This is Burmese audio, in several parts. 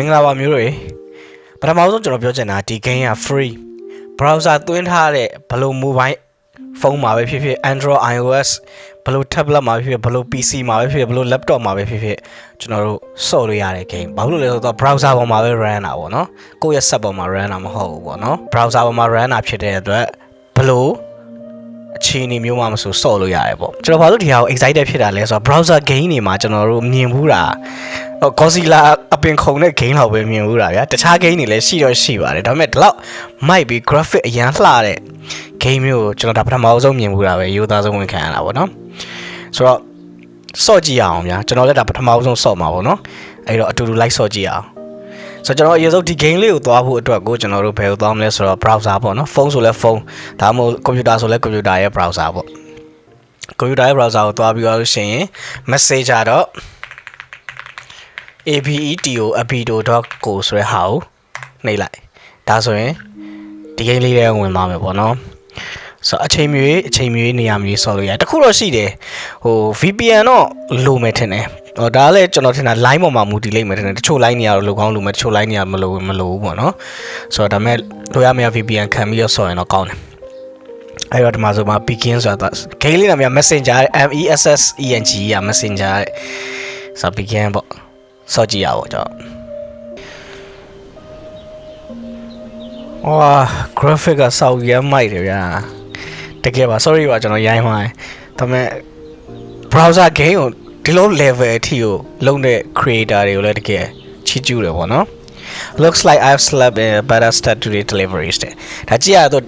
မင်္ဂလာပါမျိုးတွေပထမဆုံးကျွန်တော်ပြောချင်တာဒီ game က free browser သွင်းထားတဲ့ဘယ်လို mobile ဖုန်းမှာပဲဖြစ်ဖြစ် Android iOS ဘယ်လို tablet မှာပဲဖြစ်ဖြစ်ဘယ်လို PC မှာပဲဖြစ်ဖြစ်ဘယ်လို laptop မှာပဲဖြစ်ဖြစ်ကျွန်တော်တို့ဆော့လို့ရတဲ့ game ဘာလို့လဲဆိုတော့ browser ပေါ်မှာပဲ run တာပေါ့နော်ကိုယ့်ရဲ့ set ပေါ်မှာ run တာမဟုတ်ဘူးပေါ့နော် browser ပေါ်မှာ run တာဖြစ်တဲ့အတွက်ဘယ်လို အခြေအနေမျိုးမှမဆိုဆော့လို့ရတယ်ပေါ့ကျွန်တော်ဘာလို့ဒီဟာကို excited ဖြစ်တာလဲဆိုတော့ browser game တွေမှာကျွန်တော်တို့မြင်ဘူးတာဟို Godzilla အပင်ခုံတဲ့ game လောက်ပဲမြင်ဘူးတာဗျာတခြား game တွေလည်းရှိတော့ရှိပါတယ်ဒါပေမဲ့ဒီလောက်မိုက်ပြီး graphic အရန်လှတဲ့ game မျိုးကိုကျွန်တော်ဒါပထမအဆုံးမြင်ဘူးတာပဲရိုးသားဆုံးဝင်ခံရတာပေါ့နော်ဆိုတော့စော့ကြည့်ရအောင်ဗျာကျွန်တော်လည်းဒါပထမအဆုံးစော့မှာပေါ့နော်အဲ့တော့အတူတူ like စော့ကြည့်ရအောင် ဆိုတော့ကျွန်တော်အရင်ဆုံးဒီ game လေးကိုသွားဖို့အတွက်ကိုကျွန်တော်တို့ဘယ်ကိုသွားမလဲဆိုတော့ browser ပေါ့နော်ဖုန်းဆိုလဲဖုန်းဒါမှမဟုတ် computer ဆိုလဲ computer ရဲ့ browser ပေါ့ computer ရဲ့ browser ကိုသွားပြီးတော့လို့ရှိရင် messenger တော့ abeto.abeto.co ဆိုတဲ့ဟာကိုနှိပ်လိုက်ဒါဆိုရင်ဒီ game လေးထဲဝင်သွားမယ်ပေါ့နော်ဆိုတော့အချိန်မျိုးအချိန်မျိုးနေရာမျိုးဆော်လို့ရတယ်တခုတော့ရှိတယ်ဟို VPN တော့လိုမယ်ထင်တယ် ဟိုဒါကလည်းကျွန်တော်ထင်တာ line ပေါ်မှာမူတည်လိမ့်မယ်ထင်တယ်တချို့ line နေရာတော့လိုကောင်းလိုမယ်တချို့ line နေရာမလိုမလိုဘူးပေါ့နော်ဆိုတော့ဒါမဲ့လိုရမယ့် VPN ခံပြီးတော့ဆော်ရင်တော့ကောင်းတယ်အဲ့တော့ဒီမှာဆိုမှာ begin ဆိုတာ game လေးနာမည် messenger M E S S E N G ရ messenger တဲ့ဆိုတော့ begin ပေါ့စော့ကြည့်ရအောင်ကျွန်တော်ဝါ graphic ကစောက်ရမ်းမိုက်တယ်ဗျာတကယ်ပါ sorry ပါကျွန်တော်ရိုင်းမှားဒါပေမဲ့ browser game ကို ဒီလို level အထိကိုလုံးတဲ့ creator တွေကိုလည်းတကယ်ချီးကျူးတယ်ပေါ့နော် looks like i've slept in a better start today deliveries တဲ့ဒါကြည့်ရတော့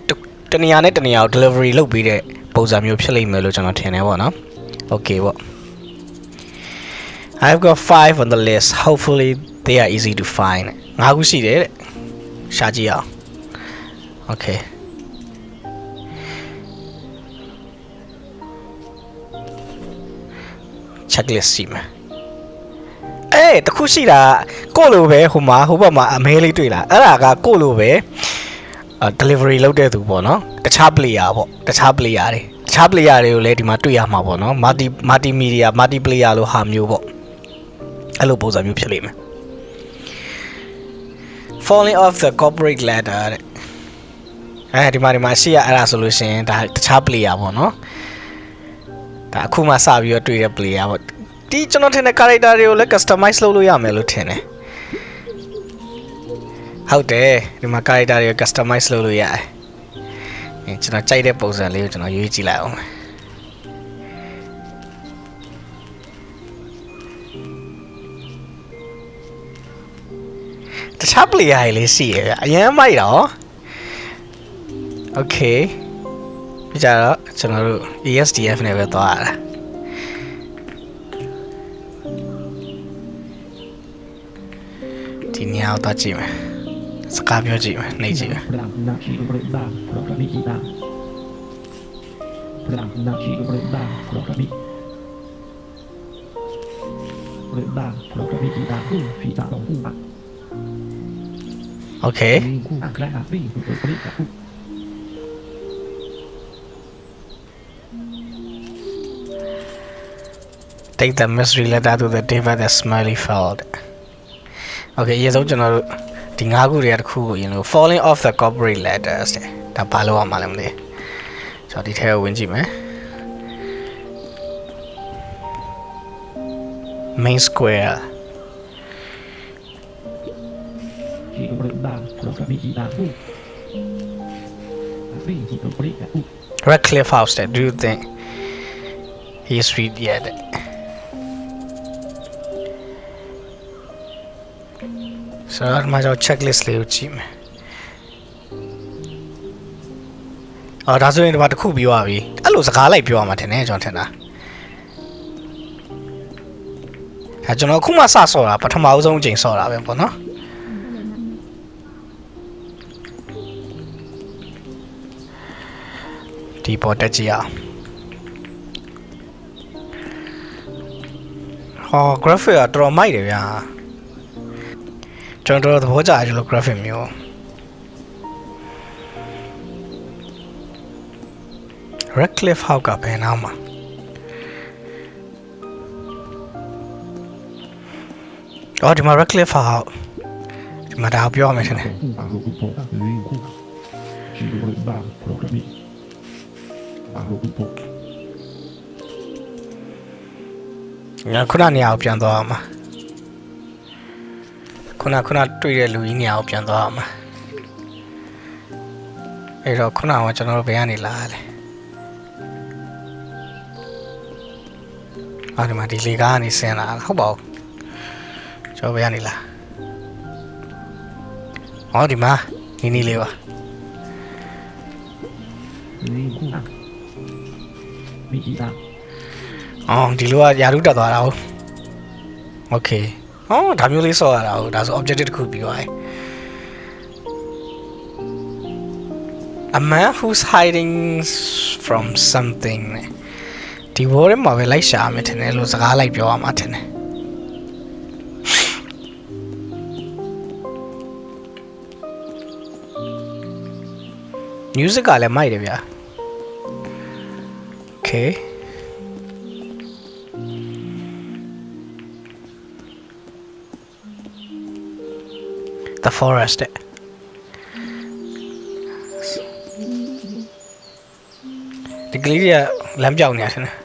တနေရာနဲ့တနေရာကို delivery လုပ်ပြီးတဲ့ပုံစံမျိုးဖြစ်လိမ့်မယ်လို့ကျွန်တော်ထင်တယ်ပေါ့နော် okay ပေါ့ I've got 5 on the list hopefully they are easy to find ငါးခုရှိတယ်တဲ့ရှာကြည့်အောင် okay checklist ရှိမှာအေးတခုရှိတာကို့လိုပဲဟိုမှာဟိုဘက်မှာအမဲလေးတွေ့လားအဲ့ဒါကကို့လိုပဲအာ delivery လုပ်တဲ့သူပေါ့နော်တခြား player ပေါ့တခြား player တွေတခြား player တွေကိုလည်းဒီမှာတွေ့ရမှာပေါ့နော် multi multimedia multi player လို့ဟာမျိုးပေါ့အဲ့လိုပုံစံမျိုးဖြစ်လိမ့်မယ် falling off the corporate ladder တဲ့အဲဒီမှာဒီမှာရှိရအဲ့ဒါဆိုလို့ရှိရင်ဒါတခြား player ပေါ့နော် ဒါအခုမှစပြီးတော့တွေ့တဲ့ player ပေါ့ဒီကျွန်တော်ထင်တဲ့ character တွေကိုလည်း customize လုပ်လို့ရမယ်လို့ထင်တယ်ဟုတ်တယ်ဒီမှာ character တွေကို customize လုပ်လို့ရတယ်အဲကျွန်တော်ကြိုက်တဲ့ပုံစံလေးကိုကျွန်တော်ရွေးကြည့်လိုက်အောင်မယ်တခြား player တွေလေးရှိရဗျအရင်မိုက်တော့ okay ပြကြတော့ကျွန်တော်တို့ ESDF နဲ့ပဲသွားရတာဒီညောက်တော့ကြည့်မယ်စကားပြောကြည့်မယ်နှိပ်ကြည့်မယ် Bram na shi bre take the mystery letter to the David the smiley felt okay အရင်ဆုံးကျွန်တော်တို့ဒီငါးခုတွေကတစ်ခုကိုအရင်လို့ falling off the corporate letters တဲ့ဒါဘာလို့ရမှာလဲမသိဘူးကျွန်တော်ဒီထဲကိုဝင်ကြည့်မယ် main square Shi bre da fro ra mi ki da u. A ri ki bre da u. Redcliffe House တဲ့ do you think he is read yet ဆိုတော့ဒီမှာကျွန်တော် checklist လေးကိုကြည့်မယ်အော်ဒါဆိုရင်ဒီမှာတစ်ခုပြီးသွားပြီအဲ့လိုစကားလိုက်ပြောရမှာထင်တယ်ကျွန်တော်ထင်တာဒါကျွန်တော်အခုမှစဆော့တာပထမအဆုံးအချိန်ဆော့တာပဲပေါ့နော်ဒီပေါ်တက်ကြည့်အောင်ဟော graphic ကတော်တော်မိုက်တယ်ဗျာ ကျွန်တော်တော်သဘောကျတယ်ဒီလို graphic မျိုး Redcliffe House ကဘယ်နားမှာအော်ဒီမှာ Redcliffe House ဒီမှာဒါကိုပြောရမယ်ထင်တယ်ဘာလို့ပေါ့လေခုရှိလို့ဘာလို့ကမိဘာလို့ပေါ့ငါခုနနေရာကိုပြန်သွားအောင်ပါ ခုနခုနတွေ့တဲ့လူကြီးနေရာကိုပြန်သွားအောင်ပါအဲ့တော့ခုနကကျွန်တော်တို့ဘယ်ကနေလာရလဲအော်ဒီမှာဒီလေကားကနေဆင်းလာတာဟုတ်ပါဘူးကျွန်တော်ဘယ်ကနေလာအော်ဒီမှာနီနီလေးပါ นี่กูมีอีตา အော်ဒီလိုကယာရုတက်သွားတာဟုတ်โอเค ဟောဒါမျိုးလေးဆော့ရတာဟုတ်ဒါဆို objective တစ်ခုပြီးသွားပြီ A man who's hiding from something ဒီဘောထဲမှာပဲလိုက်ရှာမယ်ထင်တယ်လို့စကားလိုက်ပြောရမှာထင်တယ် music ကလည်းမိုက်တယ်ဗျာ Okay The forest ဒီကလေးကလမ်းပြောင်းနေရတယ်နော်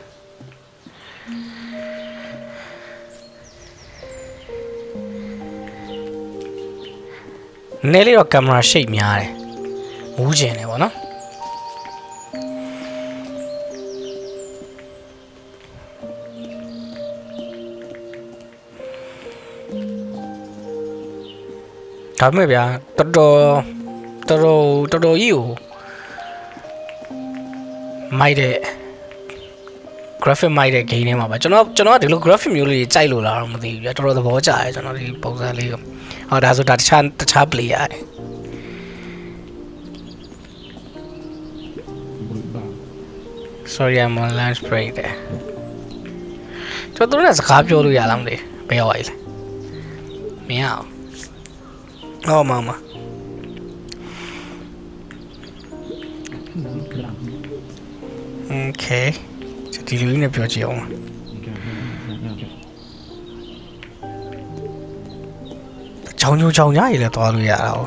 နဲလေးတော့ကင်မရာရှိတ်များတယ်မူးကျင်တယ်ဗောနော် ဒါပေမဲ့ဗျာတော်တော်တော်တော်တော်တော်ကြီးကိုမိုက်တဲ့ graphic မိုက်တဲ့ game တွေမှာပါကျွန်တော်ကျွန်တော်ကဒီလို graphic မျိုးလေးကြိုက်လို့လားတော့မသိဘူးဗျာတော်တော်သဘောကျတယ်ကျွန်တော်ဒီပုံစံလေးကိုဟောဒါဆိုဒါတခြားတခြား player တွေ sorry i'm on lunch break တဲ့ကျွန်တော်တို့ကစကားပြောလို့ရလားမသိဘယ်ရောက်လဲမရအောင် ဟောမမ กลาง okay ဒီလူကြီးနဲ့ပြောကြည့်အောင် มีการงานจะ ချောင်းချောင်းချောင်းညားရည်လည်းသွားလို့ရတာ哦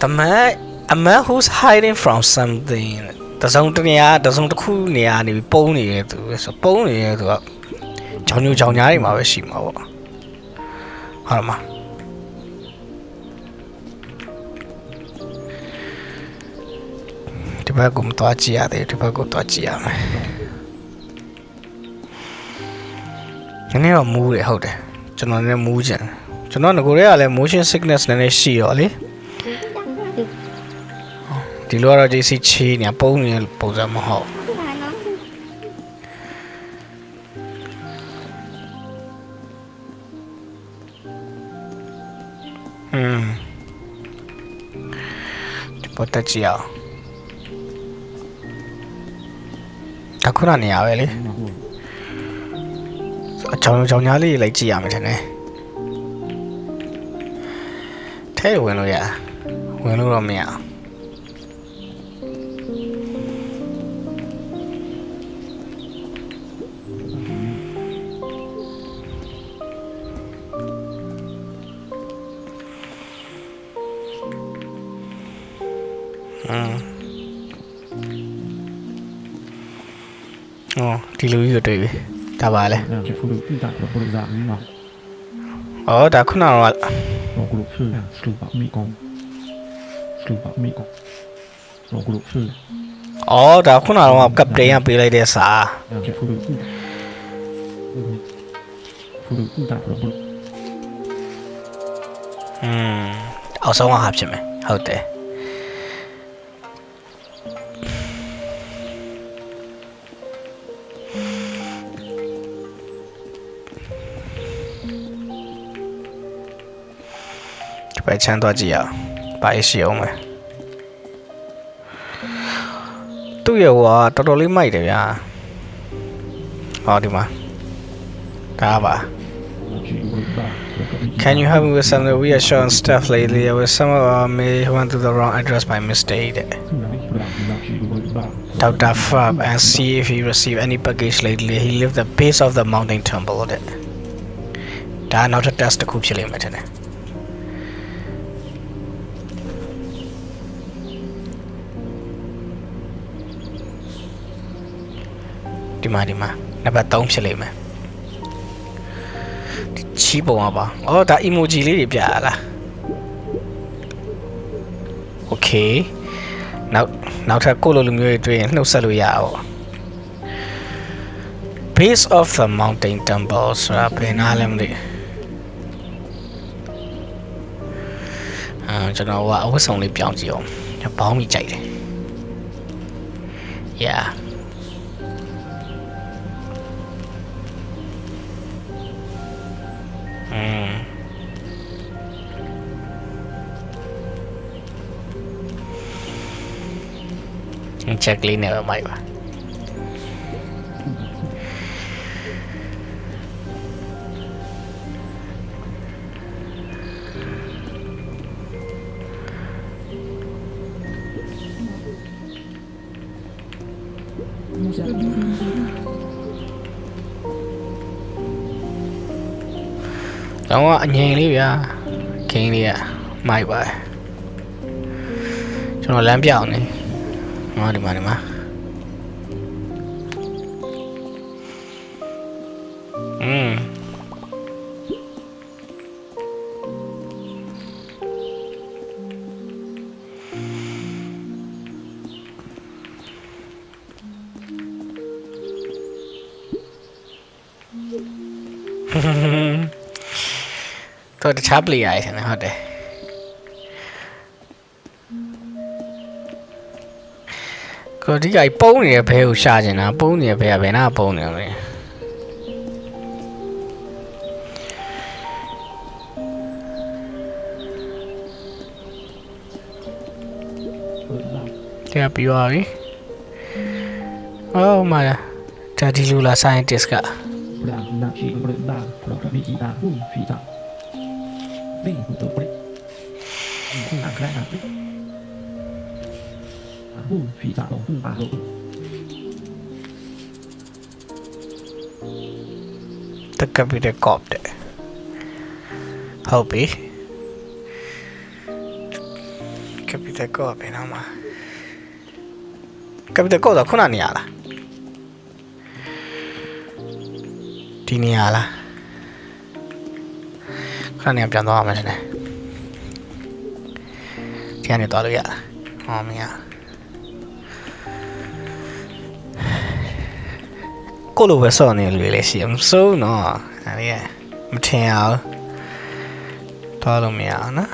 The man a man who's hiding from something တစုံတစ်နေရာတစုံတစ်ခုနေရာနေပြီးပုံနေရဲသူပဲဆိုပုံနေရဲသူကချောင်းချောင်းချောင်းညားတွေမှာပဲရှိမှာပေါ့ ဟုတ်လားမဒီဘက်ကမသွားကြည့်ရသေးဘူးဒီဘက်ကိုသွားကြည့်ရမယ်ဒီနေ့တော့မူးတယ်ဟုတ်တယ်ကျွန်တော်လည်းမူးကြတယ်ကျွန်တော်ငကိုရဲကလည်း motion sickness နည်းနည်းရှိရောလေဒီလိုကတော့ JC ချီးနေပုံနေပုံစံမဟုတ် ပေါ်တက်ကြည့်အောင်ဒါခုနနေရာပဲလေအချောင်းချောင်းညားလေးလိုက်ကြည့်ရမယ်ထင်တယ်ထဲဝင်လို့ရဝင်လို့တော့မရဘူး อืมအော်ဒီလူကြီးကိုတွေ့ပြီဒါပါလေ งานจะฟูดูที่ตัดบริจาคนี่มา อ๋อဒါခုနကတော့ เรากลุ่มชื่อสรุปมีกองสรุปมีกองเรากลุ่มชื่อ อ๋อဒါခုနကတော့ကပ်တိန်ကပေးလိုက်တဲ့စာ งานจะฟูดูที่ฟูดูที่ตัดบริ อืมအောက်ဆုံးကဟာဖြစ်မယ်ဟုတ်တယ် ဒီပဲချမ်းသွားကြည့်ရအောင်ဘာရှိအောင်လဲသူ့ရဲ့ဟိုကတော်တော်လေးမိုက်တယ်ဗျာဟောဒီမှာဒါပါ Can you help me with some of the reassuring stuff lately? There was some of our may went to the wrong address by mistake. Dr. Fab and see if he received any package lately. He left the base of the mountain temple. ဒါကနောက်ထပ် test တစ်ခုဖြစ်လိမ့်မယ်ထင်တယ် ဒီမှာဒီမှာနံပါတ်3ဖြစ်လိမ့်မယ်ဒီချီးပုံอ่ะပါအော်ဒါ emoji လေးတွေပြရလား okay နောက်နောက်ထပ်ကိုလိုလိုမျိုးတွေတွေ့ရင်နှုတ်ဆက်လို့ရအောင် base of the mountain temple ဆိုတာဘယ်နာလဲမသိအာကျွန်တော်ကအဝတ်ဆောင်လေးပြောင်းကြည့်အောင်ကျွန်တော်ဘောင်းမိကြိုက်တယ် yeah check လေးနဲ့ပဲမိုက်ပါတော့အငြိမ်လေးဗျာခင်းလေးကမိုက်ပါ တယ်ကျွန်တော်လမ်းပြောင်းနေ ဟောဒီမှာဒီမှာอืมတော့တခြား player ရယ်နော်ဟုတ်တယ်ကိုဒီကပုံးနေတဲ့ဘဲကိုရှာကျင်တာပုံးနေတဲ့ဘဲကဘယ်နာပုံးနေလဲတရားပြီးပါပြီ။အော်မာဒါဒီလူလာ scientist က Bra na chi bra da pro ka mi da hu fi da. Be hu to pre. Hu na kra na pre. Hu fi da hu ba lo. တက်ကပ်ပြီးတဲ့ cop တဲ့ဟုတ်ပြီကပ်ပြီးတဲ့ cop ပဲနော်မှာကပ်ပြီးတဲ့ cop တော့ခုနနေရလားဒီနေရလားခုနနေပြန်သွားအောင်မယ်ရှင်ဒီကနေသွားလို့ရလားဟောမရ ကိုလိုပဲစောနေလူတွေလည်းရှိရမစိုးနော်အဲ့ဒီကမထင်အောင်သွားလို့မရအောင်နော်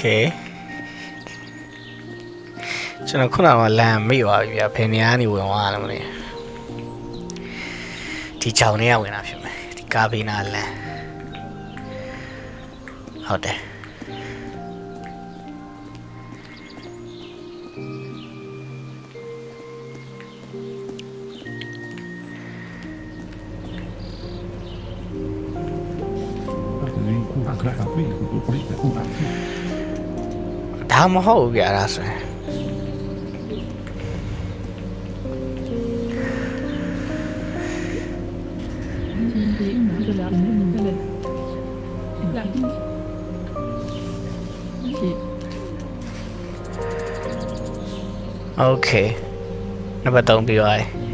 ကဲကျွန်တော်ခုနကလမ်းမိပါပြီဗျာဘယ်နေရာနေဝင်သွားလဲမလဲဒီချောင်းထဲကဝင်တာဖြစ်မယ်ဒီကာဘီနာလမ်းဟုတ်တယ်ကူကကပ်ပြီးကူပြီးကူပါ ဒါမဟုတ်ဘူးကြအဲ့ဒါဆိုရင်โอเคနံပါတ်3ပြီးသွားပြီ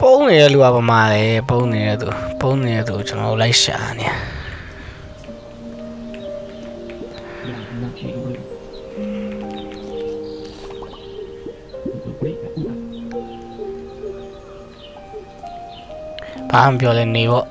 ပုံးနေတဲ့လူကပမာလေပုံးနေတဲ့သူပုံးနေတဲ့သူကိုကျွန်တော်တို့လိုက်ရှာနေ Ya na chi bra. To pre ka ku na. ဘာမှမပြောလဲနေပေါ့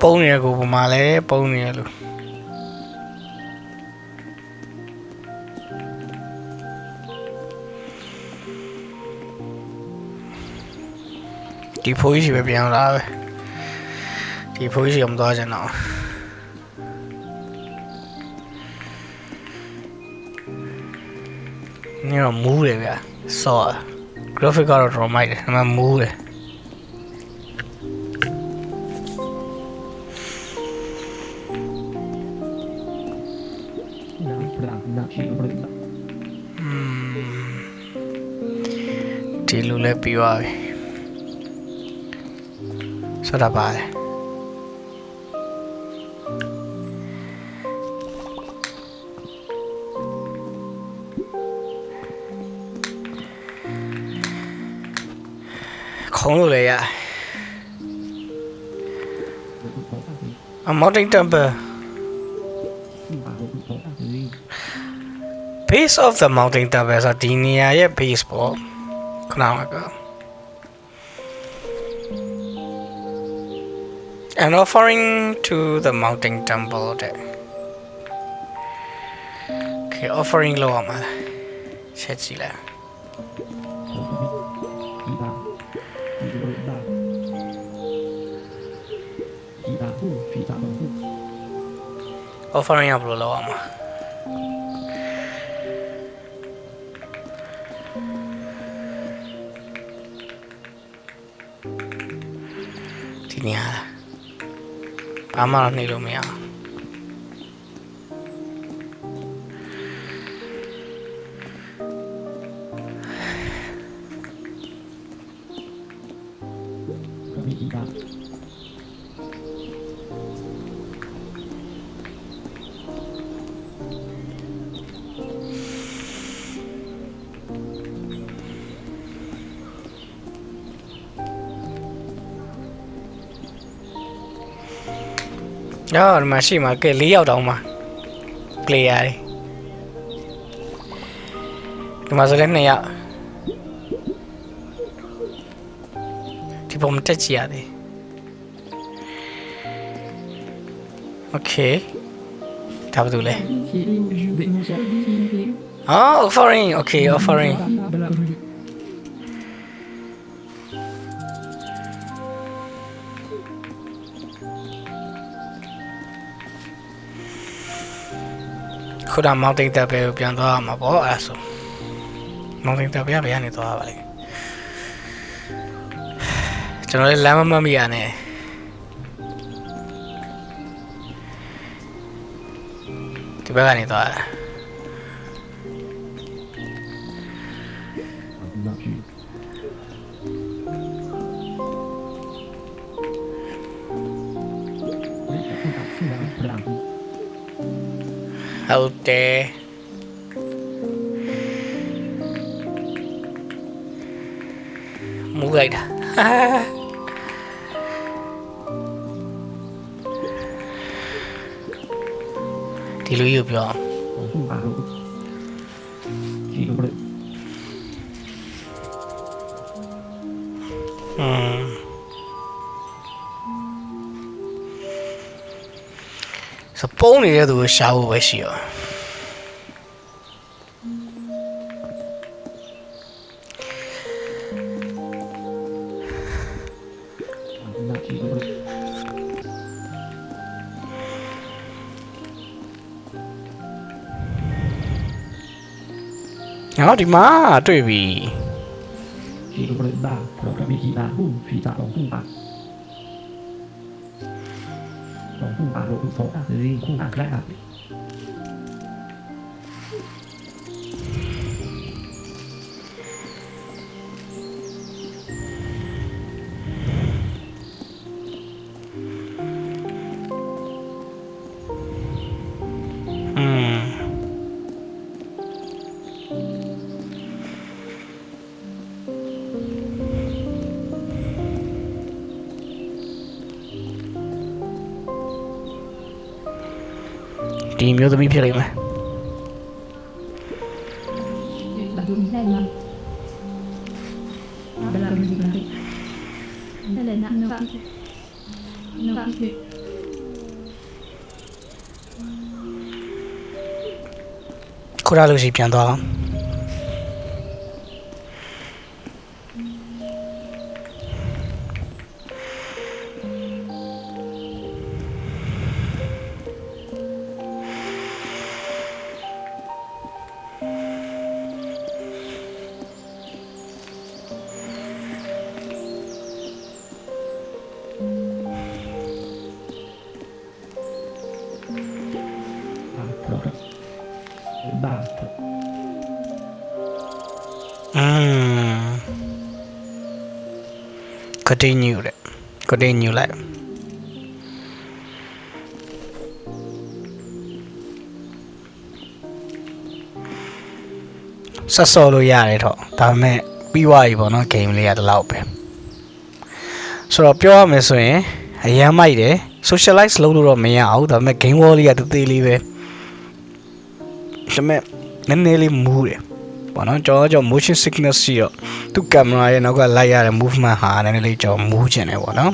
ပုံနေရကိုပမာလဲပုံနေရလို့ဒီဖိုးကြီးပဲပြန်လာပဲဒီဖိုးကြီးကမသွားချင်တော့နေတော့မူးတယ်ဗျာဆော့ graphic ကတော့တော်မိုက်တယ်ဒါပေမဲ့မူးတယ် လို့ဒီလူလည်းပြီးသွားပြီဆက်တာပါတယ်ခုံးလို့လည်းရ I'm not in temper base of the mountain temple ဆိုတော့ဒီနေရာရဲ့ base ပေါ့ခဏမှက An offering to the mountain temple တဲ့ Okay offering လောက်အောင်ပါချက်ကြည့်လိုက် offering ကဘယ်လိုလောက်အောင် ပါဒီနေရာဘာမှတော့နေလို့မရအောင်။ အော်ဒီမှာရှိမှာကဲ၄ယောက်တောင်မှာ player တွေဒီမှာဆိုလည်း2ယောက်ဒီပုံမတက်ကြည့်ရသေး Okay ဒါဘာလို့လဲအော် offering okay offering ခုနမောင်တိန်တပ်ပဲကိုပြန်သွားရမှာပေါ့အဲ့ဒါဆိုမောင်တိန်တပ်ပဲကဘယ်ကနေသွားရပါလဲကျွန်တော်လည်းလမ်းမမမီရနဲ့ဒီဘက်ကနေသွားရ ဟုတ်တယ်မူလိုက်တာဒီလိုယူပြောအောင်อืม စပုံးနေတဲ့သူကိုရှာဖို့ပဲရှိ ရောငါတို့ဒီမှာတွေ့ ဒီမျိုးသမီးဖြစ်လိမ့်မယ်ဘာလို့လဲလဲဘယ်လိုလဲလဲလဲနာနော်နော်ဖြစ်ခရလို့ရှိပြန်သွားအောင် ဘာဖอืม continue တဲ့ continue လိုက်ဆက်စော်လို့ရတယ်တော့ဒါပေမဲ့ပြီးသွားပြီပေါ့နော် game လေးကဒီလောက်ပဲဆိုတော့ပြောရမယ်ဆိုရင်အရန်မိုက်တယ် socialize လုပ်လို့တော့မရအောင်ဒါပေမဲ့ game wall လေးကတသေးလေးပဲ ဒါပေမဲ့နည်းနည်းလေးမူးတယ်ပေါ့နော်ကျွန်တော်ကကျွန်တော် motion sickness ရှိတော့သူကင်မရာရဲ့နောက်ကလိုက်ရတဲ့ movement ဟာနည်းနည်းလေးကျွန်တော်မူးချင်တယ်ပေါ့နော်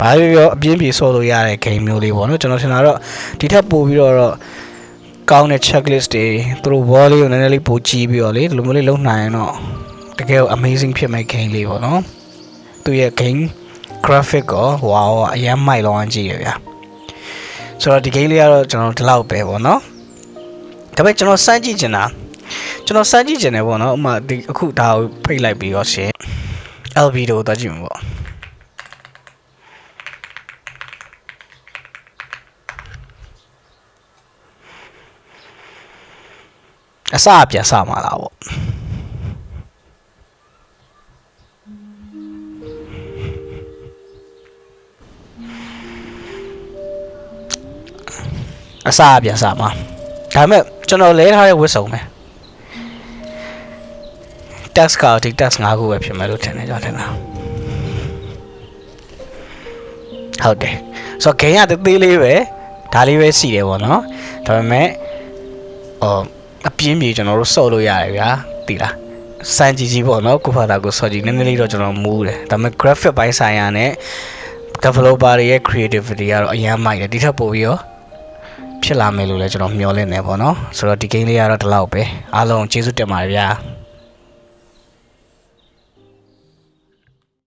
ဘာပြောပြောအပြင်းပြေဆော့လို့ရတဲ့ game မျိုးလေးပေါ့နော်ကျွန်တော်ထင်တာတော့ဒီထက်ပိုပြီးတော့တော့ကောင်းတဲ့ checklist တွေသူတို့ wall လေးကိုနည်းနည်းလေးပိုကြည့်ပြီးတော့လေဒီလိုမျိုးလေးလုပ်နိုင်ရင်တော့တကယ်ကို amazing ဖြစ်မဲ့ game လေးပေါ့နော်သူရဲ့ game graphic ကော wow အရင်မိုက်လောင်းကြည့်ရဗျာဆိုတော့ဒီ game လေးကတော့ကျွန်တော်ဒီလောက်ပဲပေါ့နော် ဒါပေမဲ့ကျွန်တော်စမ်းကြည့်ချင်တာကျွန်တော်စမ်းကြည့်ချင်တယ်ပေါ့နော်ဥပမာဒီအခုဒါကိုဖိတ်လိုက်ပြီးတော့ရှင် LV တို့တော့ကြည့်မှာပေါ့အစအပြတ်စမှာလားပေါ့အစအပြတ်စမှာဒါပေမဲ့ ကျွန်တော်လဲထားတဲ့ဝတ်စုံပဲ tax ကဒီ tax 5ခုပဲဖြစ်မယ်လို့ထင်တယ်ကျွန်တော်ထင်တာဟုတ်တယ်ဆိုတော့ gain ကသေးသေးလေးပဲဒါလေးပဲစီတယ်ပေါ့နော်ဒါပေမဲ့ဟိုအပြင်းပြေကျွန်တော်တို့စော့လို့ရတယ်ဗျာသိလားစမ်းကြည့်ကြည့်ပေါ့နော်ကိုဖာတာကိုစော့ကြည့်နည်းနည်းလေးတော့ကျွန်တော်မူးတယ်ဒါပေမဲ့ graphic ဘိုင်းဆိုင်ရာနဲ့ developer တွေရဲ့ creativity ကတော့အရင်မိုက်တယ်ဒီထက်ပိုပြီးတော့ ဖြစ်လာမယ်လို့လည်းကျွန်တော်မျှော်လင့်နေပေါ့နော်ဆိုတော့ဒီ game လေးကတော့ဒီလောက်ပဲအားလုံးကျေးဇူးတင်ပါတယ်ဗျာ